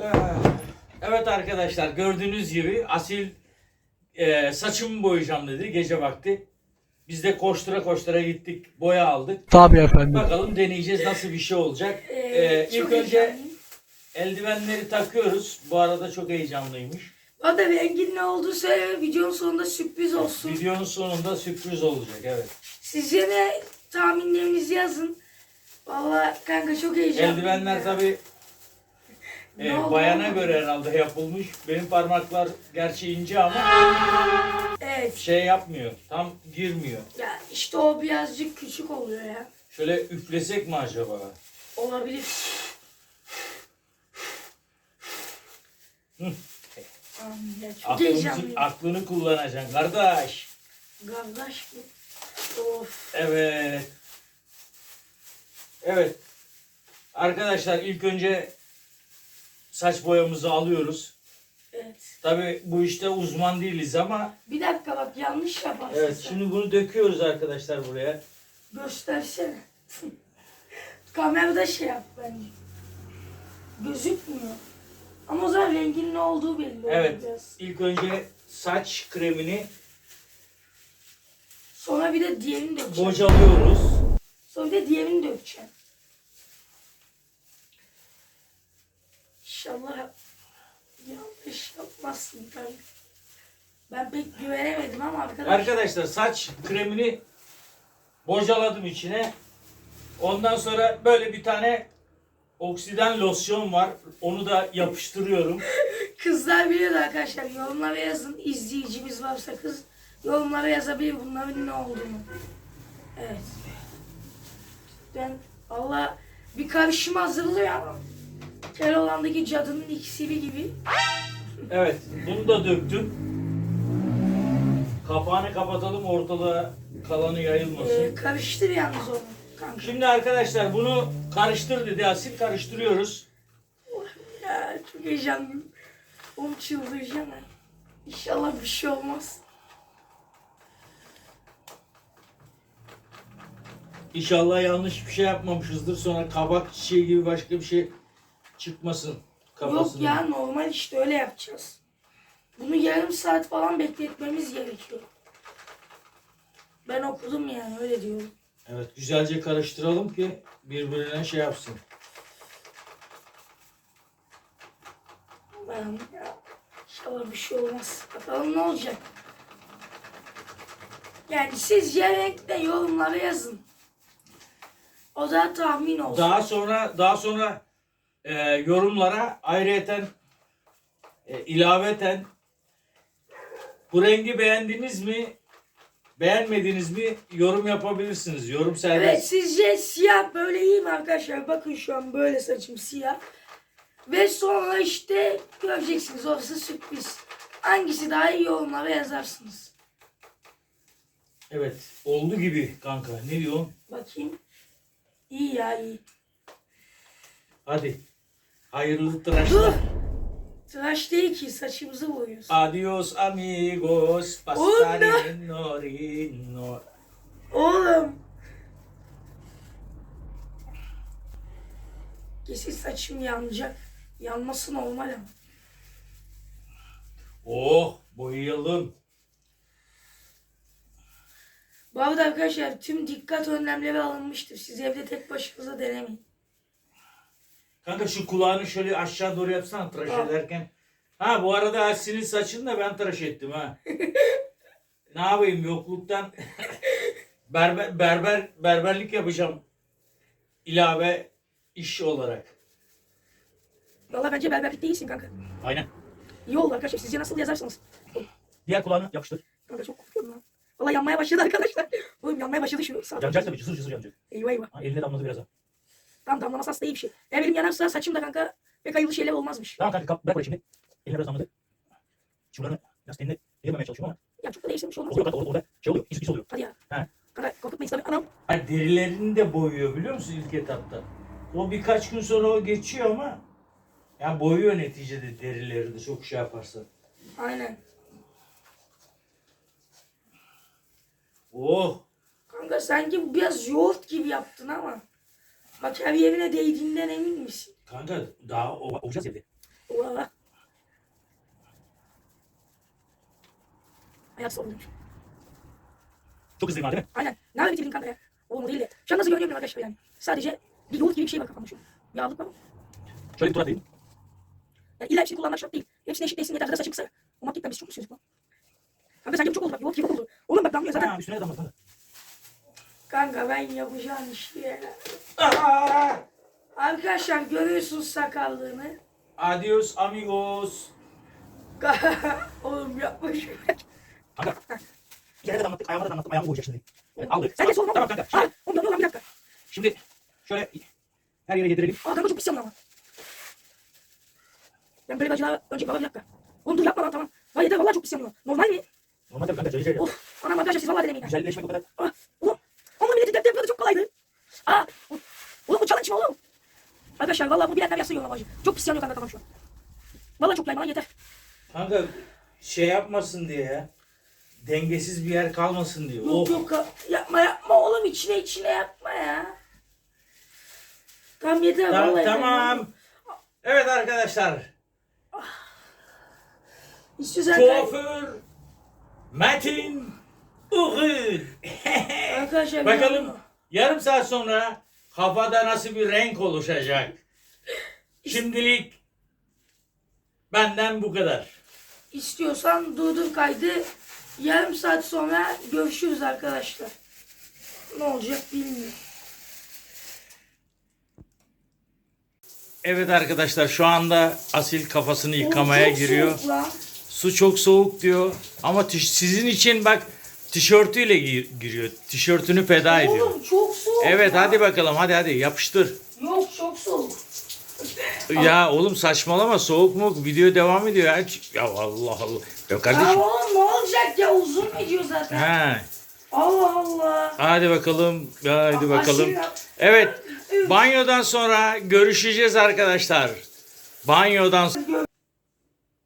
Ee, Evet arkadaşlar gördüğünüz gibi Asil e, saçımı boyayacağım dedi gece vakti. Biz de koştura koştura gittik boya aldık. Tabii efendim. Bakalım deneyeceğiz nasıl bir şey olacak. Ee, Ee, ilk çok önce heyecanlıyım. eldivenleri takıyoruz. Bu arada çok heyecanlıymış. O da rengin ne olduğu söyle videonun sonunda sürpriz olsun. Videonun sonunda sürpriz olacak evet. Sizce ne tahminlerinizi yazın. Valla kanka çok heyecanlıyım. Eldivenler ya. tabi Ne oldu bayana göre herhalde yapılmış. Benim parmaklar gerçi ince ama Evet. şey yapmıyor. Tam girmiyor. Ya işte o birazcık küçük oluyor ya. Şöyle üflesek mi acaba? Olabilir. Hı. Aman ya, çok Aklını, heyecanlıyım. aklını kullanacaksın kardeş. Kardeş mi? Of. Evet. Evet. Arkadaşlar ilk önce saç boyamızı alıyoruz. Evet. Tabi bu işte uzman değiliz ama Bir dakika bak yanlış yaparsın evet sen. şimdi bunu döküyoruz arkadaşlar buraya. Göstersene. Kamerada şey yap bence. Gözükmüyor. Ama o zaman rengin ne olduğu belli Evet. biraz. İlk önce saç kremini Sonra bir de diğerini dökeceğim. bocalıyoruz. Sonra bir de diğerini dökeceğim. İnşallah yanlış yapmazsın kanka. Ben pek güvenemedim ama arkadaşlar. Arkadaşlar saç kremini bocaladım içine. Ondan sonra böyle bir tane oksidan losyon var. Onu da yapıştırıyorum. Kızlar biliyor da arkadaşlar yorumlara yazın. İzleyicimiz varsa kız yorumlara yazabilir bunların ne olduğunu. Evet. Ben Allah bir karışım hazırlıyor ama Keloğlan'daki cadının iksiri gibi. Evet, bunu da döktüm. Kapağını kapatalım ortalığa kalanı yayılmasın. Ee, karıştır yalnız onu kanka. Şimdi arkadaşlar bunu karıştır dedi Asil karıştırıyoruz. Ya çok heyecanlıyım. Oğlum çıldıracağım ben. İnşallah bir şey olmaz. İnşallah yanlış bir şey yapmamışızdır. Sonra kabak çiçeği gibi başka bir şey çıkmasın kafasına. Yok ya normal işte öyle yapacağız. Bunu yarım saat falan bekletmemiz gerekiyor. Ben okudum yani öyle diyorum. Evet, güzelce karıştıralım ki birbirine şey yapsın. Ben ya, inşallah bir şey olmaz. Bakalım ne olacak. Yani sizce renkte yorumlara yazın. O da tahmin olsun. Daha sonra daha sonra e, yorumlara ayrıyeten e, ilaveten bu rengi beğendiniz mi? Beğenmediniz mi? Yorum yapabilirsiniz. Yorum Evet serbest. sizce siyah böyle iyi mi arkadaşlar? Bakın şu an böyle saçım siyah. Ve sonra işte göreceksiniz orası sürpriz. Hangisi daha iyi yorumlara yazarsınız. Evet. Oldu gibi kanka. Ne diyorsun? Bakayım. İyi ya iyi. Hadi. Hayırlı Dur. tıraşlar. Tıraş değil ki saçımızı boyuyoruz. Adios amigos. Pastarino rino. Oğlum. Kesin saçım yanacak. Yanması normal ama. Oh boyayalım. Bu arada arkadaşlar tüm dikkat önlemleri alınmıştır. Siz evde tek başınıza denemeyin. Kanka şu kulağını şöyle aşağı doğru yapsana tıraş Tamam. ederken. Ha bu arada Ersin'in saçını da ben tıraş ettim ha. ne yapayım yokluktan berber, berber berberlik yapacağım. İlave iş olarak. Valla bence berberlik değilsin kanka. Aynen. İyi oldu arkadaşlar. Sizce nasıl yazarsınız? Diğer kulağını yapıştır. Kanka çok korkuyorum lan. Valla yanmaya başladı arkadaşlar. Oğlum yanmaya başladı şu sağ. Yanacak tabii cızır cızır yanacak. Eyvah eyvah. Ha, eline damladı biraz ha. Tam damlaması aslında iyi bir şey. Eğer benim yanarsa saçım da kanka pek hayırlı şeyler olmazmış. Tamam kanka kap, bırak orayı şimdi. Eline biraz damladı. Şuralarını biraz tenine değmemeye çalışıyorum ama. Ya çok da değiştirmiş olmaz. Oluyor kanka orada, orada şey oluyor. İs, is oluyor. Hadi ya. He. Kanka korkutmayın tabii. Anam. Yani derilerini de boyuyor biliyor musun ilk etapta? O birkaç gün sonra o geçiyor ama yani boyuyor neticede derileri de çok şey yaparsa. Aynen. Oh! Kanka sanki biraz yoğurt gibi yaptın ama. Makyaj yerine değdiğinden emin misin? Kanka daha o, olacağız evde. Oha. Hayat sorunmuş. Çok hızlı var değil mi? Aynen. Nerede bitirdin kanka ya? Oğlum o değil de. Şu an nasıl görünüyor arkadaşlar yani? Sadece bir yoğurt gibi bir şey var kafamda şu. Yağlık var mı? Şöyle bir tur atayım. Yani illa hepsini kullanmak şart değil. Hepsini eşit değilsin yeter. Arada saçım kısa. O makyajdan biz çok mutluyuz bu. Kanka sence bu çok oldu bak. Yoğurt gibi oldu. Oğlum bak damlıyor zaten. Ha, üstüne de damladı. Kanka ben yapacağım işi. Aa! Arkadaşlar görüyorsunuz sakallığını. Adios amigos. Oğlum yapma şunu. Kanka. Bir kere de damlattık. Ayağıma da damlattım. Ayağımı boğacak şimdi. Evet, aldık. Sen oğlum. Tamam kanka. Şimdi, dönüyor lan bir dakika. şimdi şöyle her yere yedirelim. Aa kanka çok pis ama. Ben böyle bir acılar önce baba bir dakika. Oğlum dur yapma lan tamam. Vay yeter vallahi çok pis yanıyor. Normal mi? Normal tabii kanka. Şöyle şöyle. Of anam arkadaşlar siz vallahi denemeyin. Güzelleşmek o kadar. Ah, oğlum. Oğlum milletin tepki yapıyordu çok kolaydı. Aa. Oğlum bu challenge mi oğlum? Arkadaşlar vallahi bunu bilenler yazsın yoruma. Çok pis yanıyor kanka tamam şu an. Vallahi çok bana yeter. Kanka şey yapmasın diye ya. Dengesiz bir yer kalmasın diye. Yok Oh. yok yapma yapma oğlum içine içine yapma ya. Tamam yeter Ta- vallahi. tamam. Evet arkadaşlar. İstiyorsan Kuaför Metin Uğur. Arkadaşlar Bakalım yarım saat sonra kafada nasıl bir renk oluşacak. Şimdilik benden bu kadar. İstiyorsan durdur kaydı. Yarım saat sonra görüşürüz arkadaşlar. Ne olacak bilmiyorum. Evet arkadaşlar şu anda Asil kafasını yıkamaya çok giriyor. soğuk. Su çok soğuk diyor. Ama sizin için bak tişörtüyle gi- giriyor. Tişörtünü feda ediyor. Oğlum çok soğuk. Evet lan. hadi bakalım hadi hadi yapıştır. Yok çok soğuk. Ya oğlum saçmalama soğuk mu? Video devam ediyor ya. Ya Allah Allah. Ya Ya kardeşim. oğlum ne olacak ya uzun video zaten. Ha. Allah Allah. Hadi bakalım. Hadi bakalım. Asil ya. Evet. Banyodan sonra görüşeceğiz arkadaşlar. Banyodan sonra.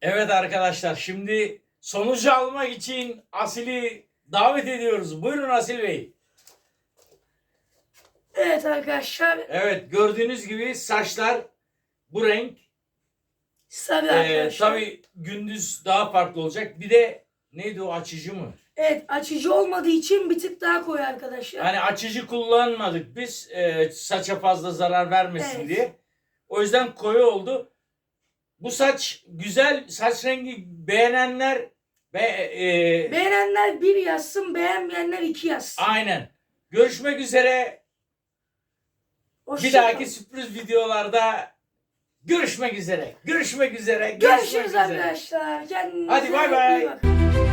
Evet arkadaşlar şimdi sonucu almak için Asil'i davet ediyoruz. Buyurun Asil Bey. Evet arkadaşlar. Evet gördüğünüz gibi saçlar bu renk. Sarı Ee, arkadaşlar. tabii gündüz daha farklı olacak. Bir de neydi o açıcı mı? Evet açıcı olmadığı için bir tık daha koyu arkadaşlar. Hani açıcı kullanmadık biz e, saça fazla zarar vermesin Evet. diye. O yüzden koyu oldu. Bu saç güzel saç rengi beğenenler ve e, Beğenenler bir yazsın, beğenmeyenler iki yazsın. aynen. Görüşmek üzere. Hoşça Bir dahaki kalın. sürpriz videolarda görüşmek üzere. Görüşmek üzere. Görüşmek Görüşürüz üzere. arkadaşlar. Kendinize Hadi bay bay. bakın.